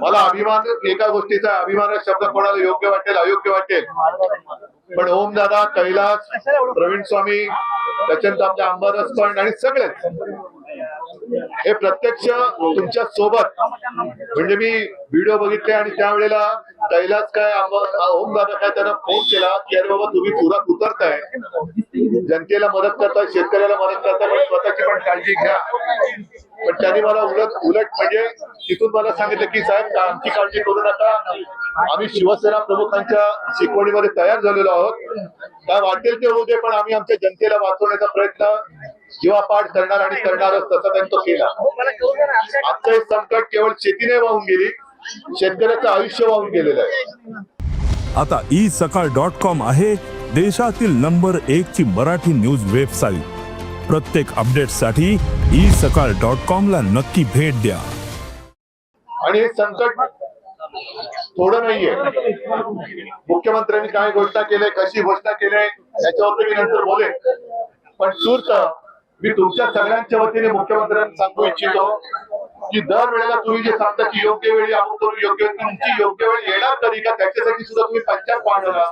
मला अभिमान एका गोष्टीचा अभिमान शब्द कोणाला योग्य वाटेल अयोग्य वाटेल. पण ओम दादा कैलास प्रवीण स्वामी त्याच्यानंतर आमच्या अंबादास पण आणि सगळेच हे प्रत्यक्ष तुमच्यासोबत. म्हणजे मी व्हिडिओ बघितले आणि त्यावेळेला कैलास काय ओम दादा काय त्यांना फोन केला की अरे बाबा तुम्ही पुरात उतरताय जनतेला मदत करताय शेतकऱ्याला मदत करताय पण स्वतःची पण काळजी घ्या. पण त्यांनी मला उलट उलट म्हणजे तिथून मला सांगितलं की साहेब आमची काळजी करू नका. आम्ही शिवसेना प्रमुखांच्या शिकवणीमध्ये तयार झालेलो आहोत. काय वाटेल ते होऊ दे पण आम्ही आमच्या जनतेला वाचवण्याचा प्रयत्न जीवापाठ करणार आणि करणारच तसा त्यांनी तो केला. आजचं हे संकट केवळ शेतीने वाहून गेली शेतकऱ्याचं आयुष्य वाहून गेलेलं आहे. आता ई सकाळ डॉट कॉम आहे देशातील नंबर एक ची मराठी न्यूज वेबसाईट. प्रत्येक अपडेटसाठी ई सकाळ डॉट कॉम ला नक्की भेट द्या. आणि हे संकट थोडं नाहीये. मुख्यमंत्र्यांनी काय घोषणा केली कशी घोषणा केली याच्यावरती मी नंतर बोलेन. पण तूर्त मी तुमच्या सगळ्यांच्या वतीने मुख्यमंत्र्यांना सांगू इच्छितो की दर वेळेला तुम्ही जे सांगता की योग्य वेळी आपण करू योग्य तुमची योग्य वेळ येणार तरी का त्याच्यासाठी सुद्धा तुम्ही पंचायत मांडला